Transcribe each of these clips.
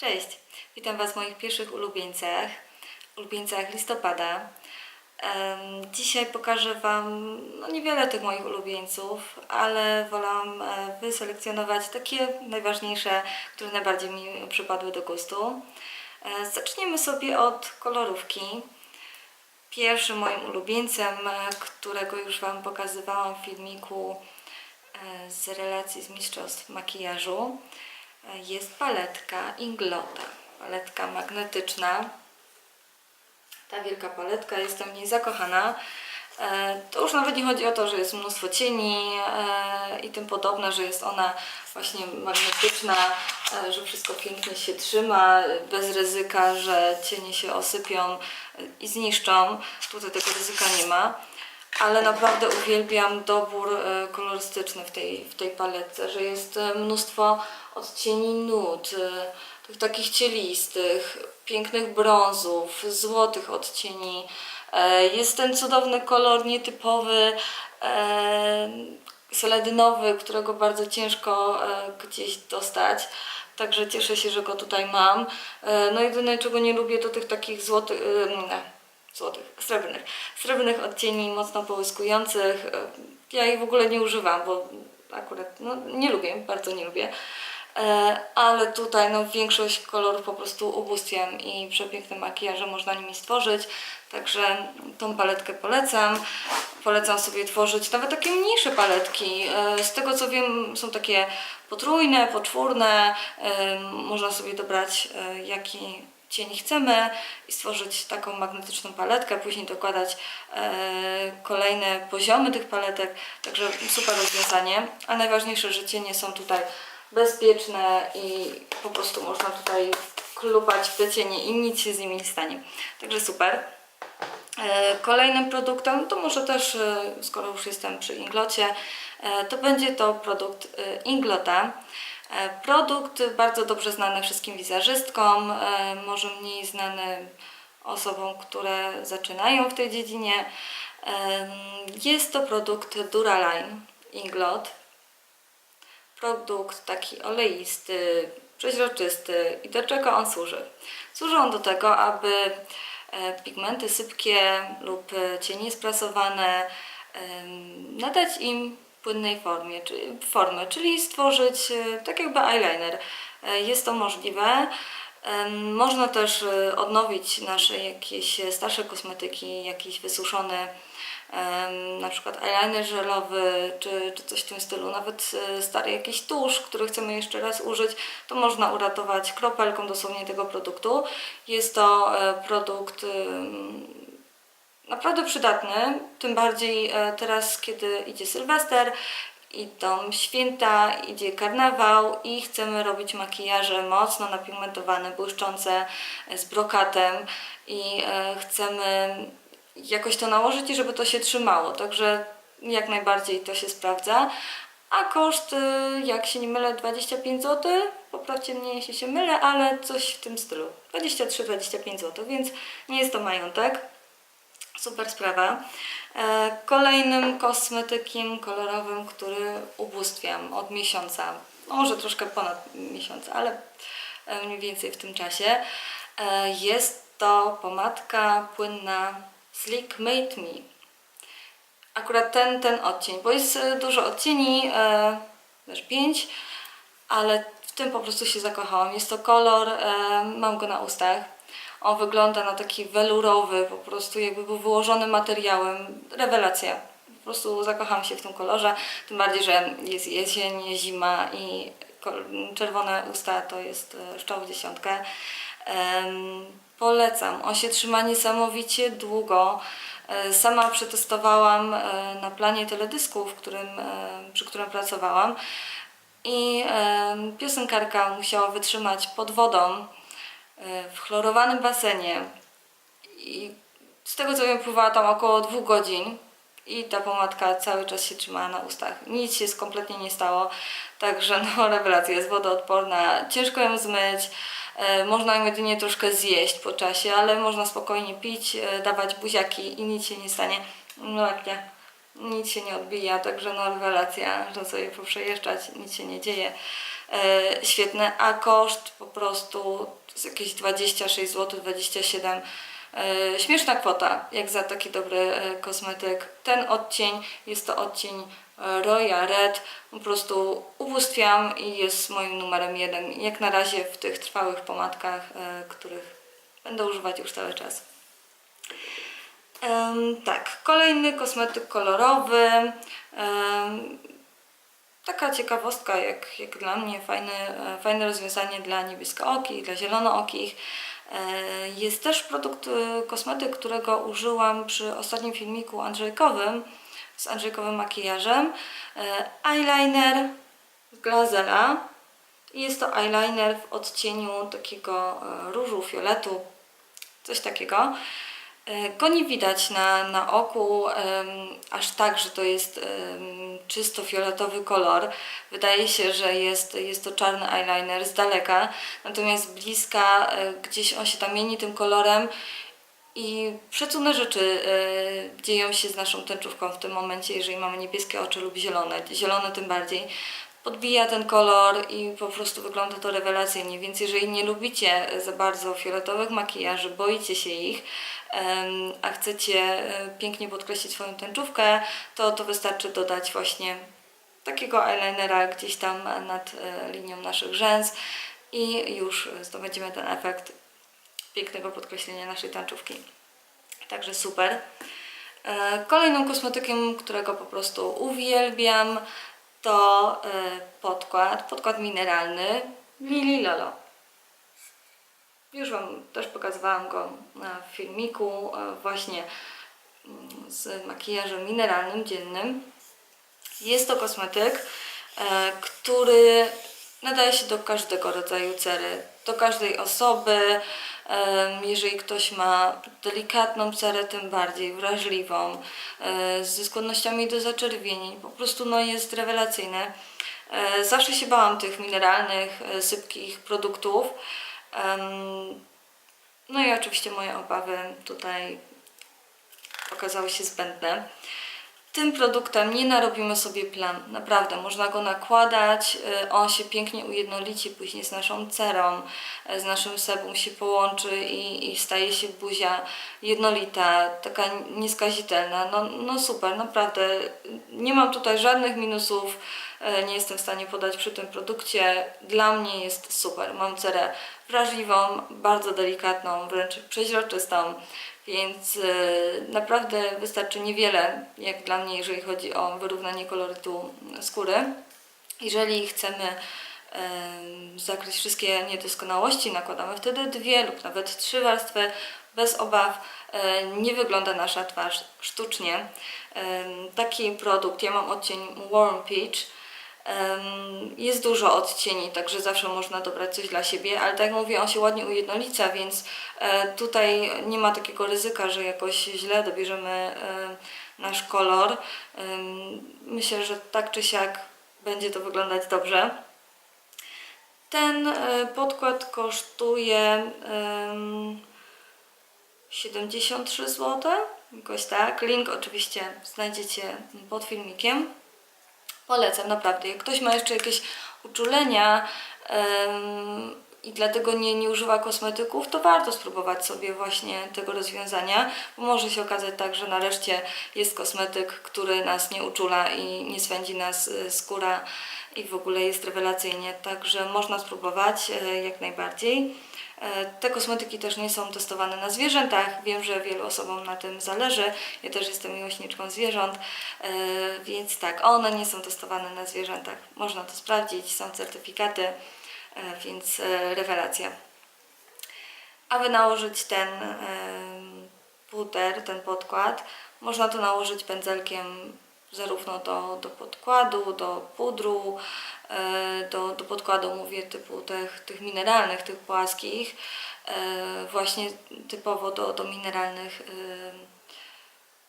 Cześć, witam Was w moich pierwszych ulubieńcach, ulubieńcach listopada. Dzisiaj pokażę Wam no niewiele tych moich ulubieńców, ale wolałam e, wyselekcjonować takie najważniejsze, które najbardziej mi przypadły do gustu. E, Zaczniemy sobie od kolorówki. Pierwszym moim ulubieńcem, e, którego już Wam pokazywałam w filmiku z relacji z Mistrzostw Makijażu, jest paletka Inglota. Paletka magnetyczna. Ta wielka paletka, jestem w niej zakochana. E, To już nawet nie chodzi o to, że jest mnóstwo cieni e, i tym podobne, że jest ona właśnie magnetyczna, e, że wszystko pięknie się trzyma, bez ryzyka, że cienie się osypią i zniszczą. Tutaj tego ryzyka nie ma. Ale naprawdę uwielbiam dobór e, kolorystyczny w tej, w tej paletce, że jest e, mnóstwo odcieni nut, e, tych takich cielistych, pięknych brązów, złotych odcieni. Jest ten cudowny kolor nietypowy, seledynowy, którego bardzo ciężko gdzieś dostać. Także cieszę się, że go tutaj mam. No jedyne czego nie lubię to tych takich złotych, złotych, srebrnych, srebrnych odcieni mocno połyskujących. E, Ja ich w ogóle nie używam, bo akurat no, nie lubię, bardzo nie lubię. E, Ale tutaj no, większość kolorów po prostu ubóstwiam i przepiękne makijaże można nimi stworzyć. Także tą paletkę polecam. Polecam sobie tworzyć nawet takie mniejsze paletki. E, Z tego co wiem są takie potrójne, poczwórne. Można sobie dobrać jaki cień chcemy i stworzyć taką magnetyczną paletkę, później dokładać e, kolejne poziomy tych paletek, także super rozwiązanie. A najważniejsze, że cienie są tutaj bezpieczne i po prostu można tutaj klupać w te cienie i nic się z nimi nie stanie. Także super. E, Kolejnym produktem, to może też, e, skoro już jestem przy Inglocie, to będzie to produkt Inglota. E, Produkt bardzo dobrze znany wszystkim wizerzystkom, e, może mniej znany osobom, które zaczynają w tej dziedzinie. Em, Jest to produkt Duraline Inglot. Produkt taki oleisty, przeźroczysty. I do czego on służy? Służy on do tego, aby e, pigmenty sypkie lub e, cienie sprasowane nadać im płynnej formie, czyli, formy, czyli stworzyć e, tak jakby eyeliner. E, Jest to możliwe. Można też e, odnowić nasze jakieś starsze kosmetyki, jakiś wysuszony na przykład eyeliner żelowy czy, czy coś w tym stylu, nawet stary jakiś tusz, który chcemy jeszcze raz użyć, to można uratować kropelką dosłownie tego produktu. Jest to produkt naprawdę przydatny, tym bardziej e, teraz, kiedy idzie Sylwester, idą święta, idzie karnawał i chcemy robić makijaże mocno napigmentowane, błyszczące, e, z brokatem i e, chcemy jakoś to nałożyć i żeby to się trzymało, także jak najbardziej to się sprawdza. A koszt, jak się nie mylę, 25 zł. Poprawcie mnie, jeśli się mylę, ale coś w tym stylu. 23-25 zł, więc nie jest to majątek. Super sprawa. E, Kolejnym kosmetykiem kolorowym, który ubóstwiam od miesiąca, może troszkę ponad miesiąc, ale e, mniej więcej w tym czasie, e, jest to pomadka płynna Sleek Made Me. Akurat ten, ten odcień, bo jest dużo odcieni, też pięć, ale w tym po prostu się zakochałam. Jest to kolor, mam go na ustach. On wygląda na taki welurowy, po prostu jakby był wyłożony materiałem. Rewelacja. Po prostu zakochałam się w tym kolorze. Tym bardziej, że jest jesień, zima i czerwone usta to jest e, szczał w dziesiątkę. Em, Polecam. On się trzyma niesamowicie długo. E, Sama przetestowałam e, na planie teledysku, w którym, przy którym pracowałam. I piosenkarka musiała wytrzymać pod wodą w chlorowanym basenie. I z tego co wiem, pływała tam około dwóch godzin. I ta pomadka cały czas się trzymała na ustach. Nic się kompletnie nie stało. Także no rewelacja, jest wodoodporna. Ciężko ją zmyć. E, Można ją jedynie troszkę zjeść po czasie, ale można spokojnie pić, e, dawać buziaki i nic się nie stanie. No jak nie, nic się nie odbija, także no rewelacja, że sobie poprzejeżdżać, nic się nie dzieje. E, świetne, a koszt po prostu jest jakieś 26 zł, 27 E, Śmieszna kwota, jak za taki dobry e, kosmetyk. Ten odcień jest to odcień e, Royal Red. Po prostu ubóstwiam i jest moim numerem jeden. Jak na razie w tych trwałych pomadkach, których będę używać już cały czas. Tak, kolejny kosmetyk kolorowy. Taka ciekawostka, jak, jak dla mnie, fajne, e, fajne rozwiązanie dla niebieskookich, dla zielonookich. E, Jest też produkt, e, kosmetyk, którego użyłam przy ostatnim filmiku Andrzejkowym, z Andrzejkowym makijażem. Eyeliner z Glazela. Jest to eyeliner w odcieniu takiego różu, fioletu, coś takiego. E, Go nie widać na, na oku aż tak, że to jest czysto fioletowy kolor. Wydaje się, że jest, jest to czarny eyeliner z daleka, natomiast bliska e, gdzieś on się tam mieni tym kolorem i przecudne rzeczy e, dzieją się z naszą tęczówką w tym momencie, jeżeli mamy niebieskie oczy lub zielone, zielone tym bardziej. Podbija ten kolor i po prostu wygląda to rewelacyjnie, więc jeżeli nie lubicie za bardzo fioletowych makijaży, boicie się ich, a chcecie e, pięknie podkreślić swoją tęczówkę, to, to wystarczy dodać właśnie takiego eyelinera gdzieś tam nad e, linią naszych rzęs i już zdobędziemy ten efekt pięknego podkreślenia naszej tęczówki. Także super. E, Kolejnym kosmetykiem, którego po prostu uwielbiam, to podkład, podkład mineralny Lili Lolo. Już Wam też pokazywałam go na filmiku, e, właśnie mm, z makijażem mineralnym dziennym. Jest to kosmetyk, e, który nadaje się do każdego rodzaju cery, do każdej osoby. Jeżeli ktoś ma delikatną cerę, tym bardziej wrażliwą, e, ze skłonnościami do zaczerwienień, po prostu no, jest rewelacyjny. E, Zawsze się bałam tych mineralnych, e, sypkich produktów. No i oczywiście moje obawy tutaj okazały się zbędne. Tym produktem nie narobimy sobie plan, naprawdę, można go nakładać, y, on się pięknie ujednolici później z naszą cerą, y, z naszym sebum się połączy i, i staje się buzia jednolita, taka nieskazitelna, no, no super, naprawdę, nie mam tutaj żadnych minusów, nie jestem w stanie podać przy tym produkcie, dla mnie jest super, mam cerę wrażliwą, bardzo delikatną, wręcz przeźroczystą, więc y, naprawdę wystarczy niewiele, jak dla mnie, jeżeli chodzi o wyrównanie kolorytu skóry. Jeżeli chcemy em, zakryć wszystkie niedoskonałości, nakładamy wtedy dwie lub nawet trzy warstwy bez obaw. E, Nie wygląda nasza twarz sztucznie. Taki produkt, ja mam odcień Warm Peach. Jest dużo odcieni, także zawsze można dobrać coś dla siebie, ale tak jak mówię, on się ładnie ujednolica, więc e, tutaj nie ma takiego ryzyka, że jakoś źle dobierzemy e, nasz kolor. Myślę, że tak czy siak będzie to wyglądać dobrze. Ten e, podkład kosztuje em, 73 zł, jakoś tak. Link oczywiście znajdziecie pod filmikiem. Polecam naprawdę. Jak ktoś ma jeszcze jakieś uczulenia i dlatego nie, nie używa kosmetyków, to warto spróbować sobie właśnie tego rozwiązania, bo może się okazać tak, że nareszcie jest kosmetyk, który nas nie uczula i nie swędzi nas y, skóra i w ogóle jest rewelacyjnie. Także można spróbować e, jak najbardziej. E, Te kosmetyki też nie są testowane na zwierzętach. Wiem, że wielu osobom na tym zależy. Ja też jestem miłośniczką zwierząt, e, więc tak, one nie są testowane na zwierzętach. Można to sprawdzić, są certyfikaty, e, więc e, rewelacja. Aby nałożyć ten em, puder, ten podkład, można to nałożyć pędzelkiem zarówno do, do podkładu, do pudru, e, do, do podkładu mówię typu tych, tych mineralnych, tych płaskich, e, właśnie typowo do, do mineralnych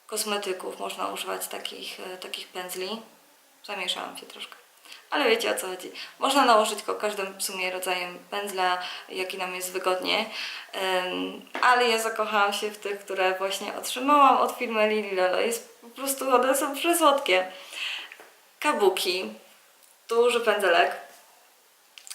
kosmetyków można używać takich, e, takich pędzli. Zamieszałam się troszkę. Ale wiecie o co chodzi. Można nałożyć go każdym w sumie rodzajem pędzla, jaki nam jest wygodnie. Ale ja zakochałam się w tych, które właśnie otrzymałam od firmy Lili Lolo. Jest po prostu, one są przesłodkie. Kabuki. Duży pędzelek.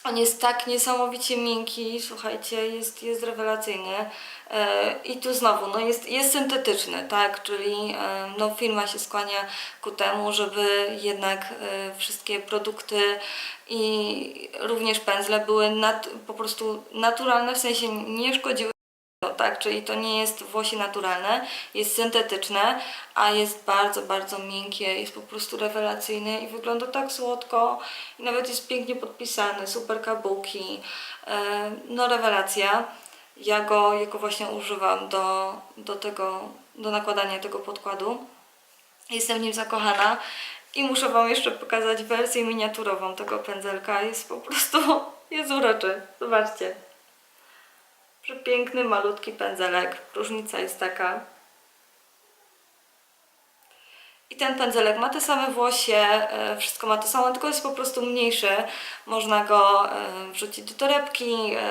On jest tak niesamowicie miękki, słuchajcie, jest, jest rewelacyjny. E, I tu znowu, no jest, jest syntetyczny, tak, czyli e, no firma się skłania ku temu, żeby jednak e, wszystkie produkty i również pędzle były po prostu naturalne, w sensie nie szkodziły tak, czyli to nie jest włosie naturalne, jest syntetyczne, a jest bardzo, bardzo miękkie, jest po prostu rewelacyjne i wygląda tak słodko i nawet jest pięknie podpisany, super kabuki, e, no rewelacja. Ja go jako właśnie używam do, do tego, do nakładania tego podkładu. Jestem w nim zakochana i muszę Wam jeszcze pokazać wersję miniaturową tego pędzelka. Jest po prostu, jest uroczy. Zobaczcie. Przepiękny, malutki pędzelek. Różnica jest taka. I ten pędzelek ma te same włosie, e, wszystko ma to samo, tylko jest po prostu mniejszy. Można go e, wrzucić do torebki, e,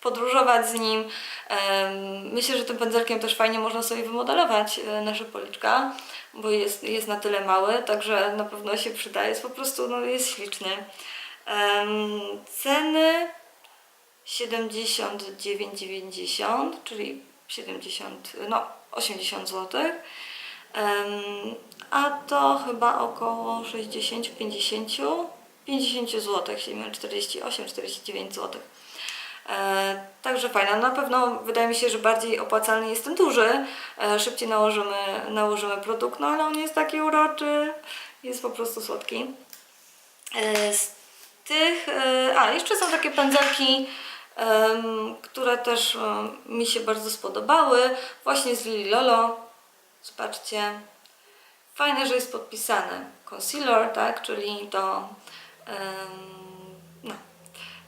podróżować z nim. Myślę, że tym pędzelkiem też fajnie można sobie wymodelować nasze policzka, bo jest, jest na tyle mały, także na pewno się przyda. Jest po prostu, no jest śliczny. Ceny 79,90, czyli 70, no 80 zł. A to chyba około 60, 50, 50 zł, jeśli mylę, 48, 49 zł. Także fajna. Na pewno wydaje mi się, że bardziej opłacalny jest ten duży. E, szybciej nałożymy, nałożymy produkt, no ale on jest taki uroczy, jest po prostu słodki. E, z tych, e, a jeszcze są takie pędzelki, które też mi się bardzo spodobały, właśnie z Lili Lolo. Zobaczcie, fajne, że jest podpisany concealer, tak, czyli no,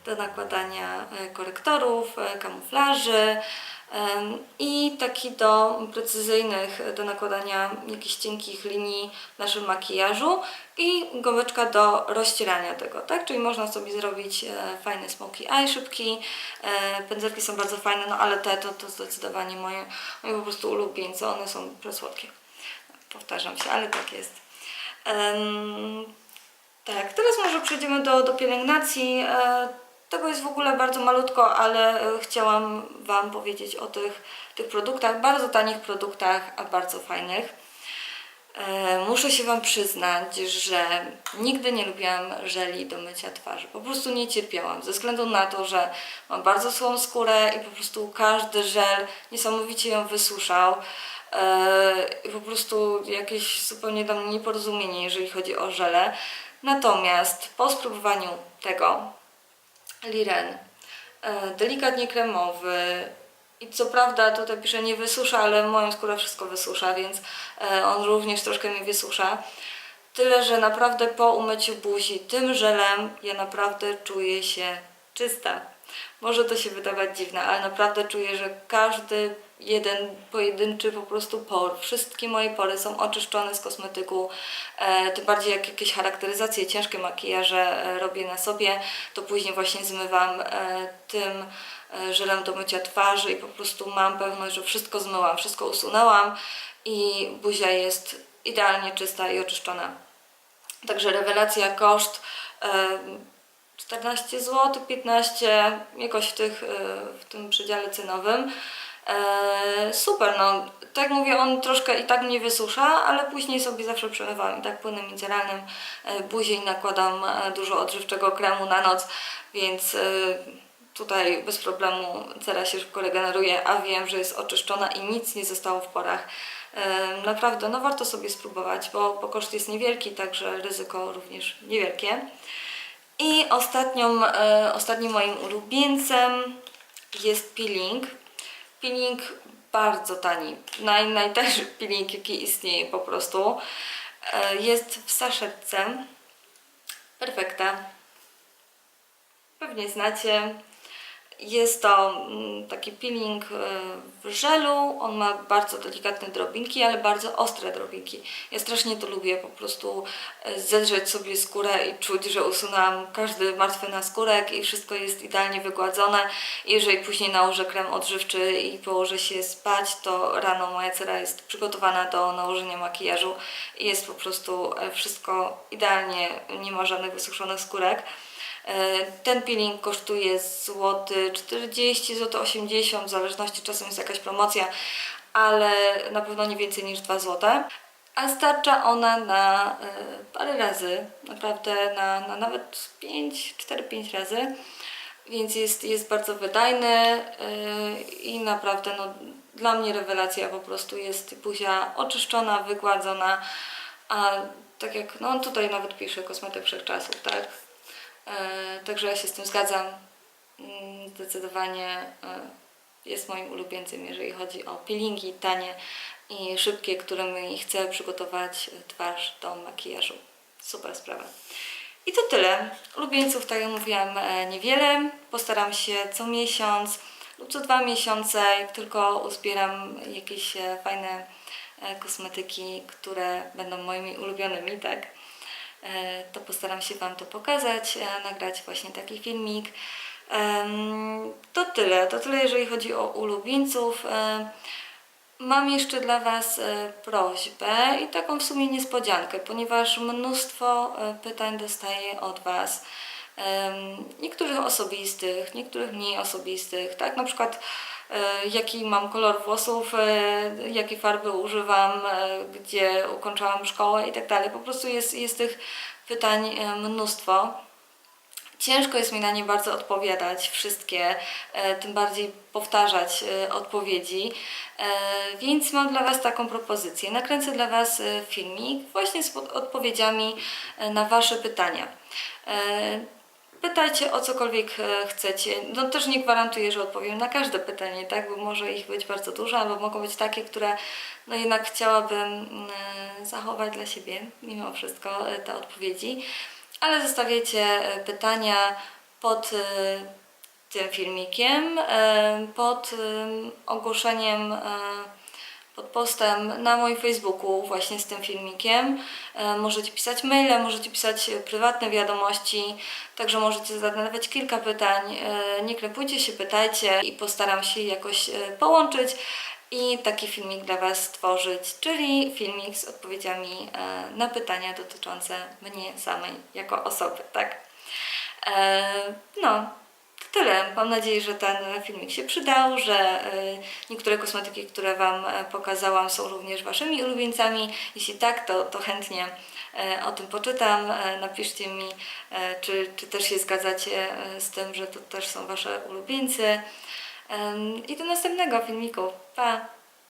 do nakładania e, korektorów, e, kamuflaży i taki do precyzyjnych, e, do nakładania jakichś cienkich linii w naszym makijażu i gąbeczka do rozcierania tego, tak? Czyli można sobie zrobić fajny smoky eye szybki, pędzelki są bardzo fajne, no ale te to, to zdecydowanie moje, moje po prostu ulubieńce, one są przesłodkie. Powtarzam się, ale tak jest. Em, tak, teraz może przejdziemy do, do pielęgnacji. Tego jest w ogóle bardzo malutko, ale e, chciałam Wam powiedzieć o tych, tych produktach, bardzo tanich produktach, a bardzo fajnych. E, Muszę się Wam przyznać, że nigdy nie lubiłam żeli do mycia twarzy. Po prostu nie cierpiałam, ze względu na to, że mam bardzo słabą skórę i po prostu każdy żel niesamowicie ją wysuszał. E, I po prostu jakieś zupełnie dla mnie nieporozumienie, jeżeli chodzi o żele. Natomiast po spróbowaniu tego Liren, e, delikatnie kremowy i co prawda tutaj pisze nie wysusza, ale moją skórę wszystko wysusza, więc e, on również troszkę mi wysusza. Tyle, że naprawdę po umyciu buzi tym żelem ja naprawdę czuję się czysta. Może to się wydawać dziwne, ale naprawdę czuję, że każdy jeden pojedynczy po prostu por, wszystkie moje pory są oczyszczone z kosmetyku, e, tym bardziej jak jakieś charakteryzacje, ciężkie makijaże e, robię na sobie, to później właśnie zmywam e, tym e, żelem do mycia twarzy i po prostu mam pewność, że wszystko zmyłam, wszystko usunęłam i buzia jest idealnie czysta i oczyszczona. Także rewelacja, koszt e, 14 zł, 15 jakoś w, tych, e, w tym przedziale cenowym. E, super, no tak mówię, on troszkę i tak mnie wysusza, ale później sobie zawsze przemywam i tak płynem mineralnym e, i nakładam e, dużo odżywczego kremu na noc, więc e, tutaj bez problemu cera się szybko regeneruje, a wiem, że jest oczyszczona i nic nie zostało w porach. E, Naprawdę, no warto sobie spróbować, bo, bo koszt jest niewielki, także ryzyko również niewielkie. I ostatnią, e, ostatnim moim ulubieńcem jest peeling. Peeling bardzo tani, naj, najtańszy peeling jaki istnieje po prostu. E, jest w saszetce. Perfekta. Pewnie znacie. Jest to mm, taki peeling e, w żelu. On ma bardzo delikatne drobinki, ale bardzo ostre drobinki. Ja strasznie to lubię, po prostu e, zedrzeć sobie skórę i czuć, że usunęłam każdy martwy naskórek i wszystko jest idealnie wygładzone. I jeżeli później nałożę krem odżywczy i położę się spać, to rano moja cera jest przygotowana do nałożenia makijażu i jest po prostu e, wszystko idealnie, nie ma żadnych wysuszonych skórek. E, Ten peeling kosztuje złoty 40, zł 80, w zależności czasem jest jakaś promocja, ale na pewno nie więcej niż 2 zł. A starcza ona na e, parę razy, naprawdę na, na nawet 5, 4-5 razy, więc jest, jest bardzo wydajny e, i naprawdę no, dla mnie rewelacja po prostu jest buzia oczyszczona, wygładzona, a tak jak no tutaj nawet pisze kosmetyk wszechczasów, tak? E, Także ja się z tym zgadzam. Mm, Zdecydowanie e, jest moim ulubieńcem, jeżeli chodzi o peelingi tanie i szybkie, którymi chcę przygotować twarz do makijażu. Super sprawa. I to tyle. Ulubieńców, tak jak mówiłam, e, niewiele. Postaram się co miesiąc lub co dwa miesiące, jak tylko uzbieram jakieś fajne kosmetyki, które będą moimi ulubionymi, tak? E, to postaram się Wam to pokazać, e, nagrać właśnie taki filmik. To tyle, to tyle jeżeli chodzi o ulubieńców. E, Mam jeszcze dla Was prośbę i taką w sumie niespodziankę, ponieważ mnóstwo pytań dostaję od Was. Niektórych osobistych, niektórych mniej osobistych, tak? Na przykład jaki mam kolor włosów, e, jakie farby używam, e, gdzie ukończyłam szkołę i tak. Po prostu jest, jest tych pytań e, mnóstwo. Ciężko jest mi na nie bardzo odpowiadać, wszystkie, e, tym bardziej powtarzać e, odpowiedzi, e, więc mam dla Was taką propozycję. Nakręcę dla Was e, filmik właśnie z odpowiedziami e, na Wasze pytania. Pytajcie o cokolwiek e, chcecie. No też nie gwarantuję, że odpowiem na każde pytanie, tak? Bo może ich być bardzo dużo, albo mogą być takie, które no jednak chciałabym e, zachować dla siebie, mimo wszystko e, te odpowiedzi. Ale zostawiacie pytania pod tym filmikiem, pod em, ogłoszeniem, postem na moim Facebooku właśnie z tym filmikiem. E, Możecie pisać maile, możecie pisać prywatne wiadomości, także możecie zadawać kilka pytań. E, Nie krępujcie się, pytajcie i postaram się jakoś e, połączyć i taki filmik dla Was stworzyć, czyli filmik z odpowiedziami na pytania dotyczące mnie samej jako osoby, tak? No, tyle. Mam nadzieję, że ten filmik się przydał, że e, niektóre kosmetyki, które Wam e, pokazałam, są również Waszymi ulubieńcami. Jeśli tak, to, to chętnie e, o tym poczytam. E, Napiszcie mi, czy, czy też się zgadzacie z tym, że to też są Wasze ulubieńcy. I do następnego filmiku. Pa!